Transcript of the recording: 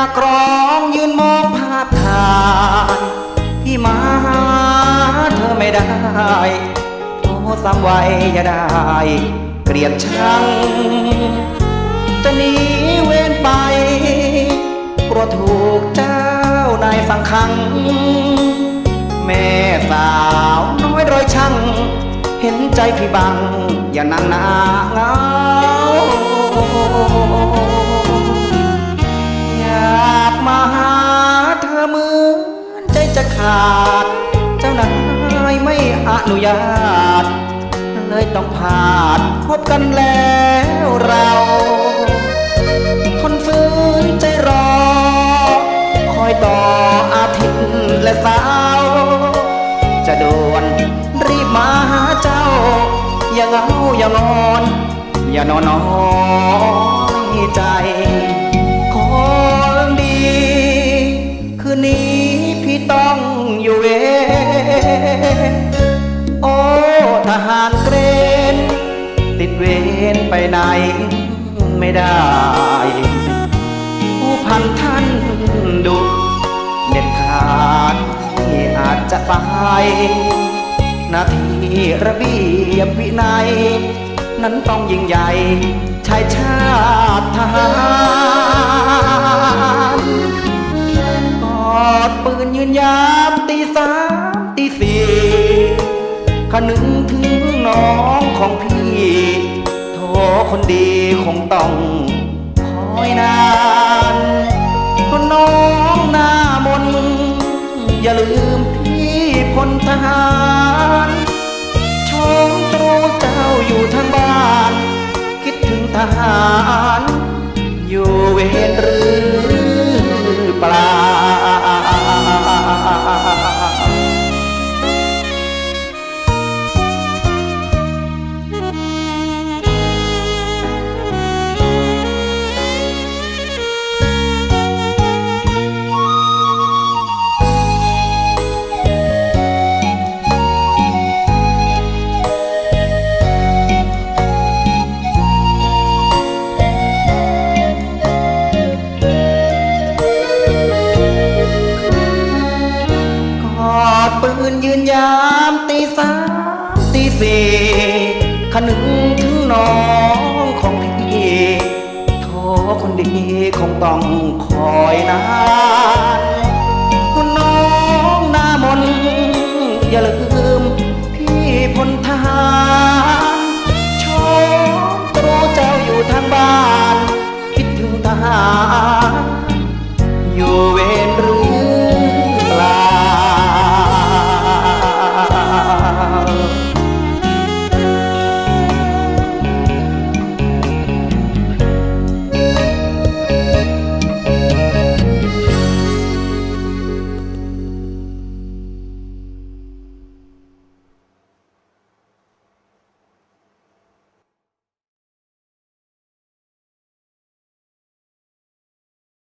ากรองยืนมองภาพถ่ายพี่มาหาเธอไม่ได้โทรซ้ำไว้อย่าได้ เกลียดชัง จะหนีเว้นไปกลัวถูกเจ้านายสั่งขัง แม่สาวน้อยร้อยช่าง เห็นใจพี่บัง อย่านั่งหนาเงาาด เจ้านายไม่อนุญาต เลยต้องพาดพบกันแล้วเราทนฝืนใจรอ คอยต่ออาทิตย์และสาว จะด่วนรีบมาหาเจ้า อย่าเหงาอย่างอน อย่านอนนอย โอ้ทหารเกรนติดเวรไปไหนไม่ได้ ผู้พันท่านดุเด็ดขาดที่อาจจะไปหนาทีระเบียบวินัย นั้นต้องยิ่งใหญ่ชายชาติทหารกอดปืนยืนยามตีสาม ขนึงถึงน้องของพี่โทคนดีคงต้องคอยนานคนน้องหน้ามน อย่าลืมพี่พลทหารชมตรูเจ้าอยู่ทางบ้าน คิดถึงทหาร อยู่เวรหรือ น้องของพี่โทคนดีคงต้องคอยนานคุณน้องหน้ามนอย่าลืม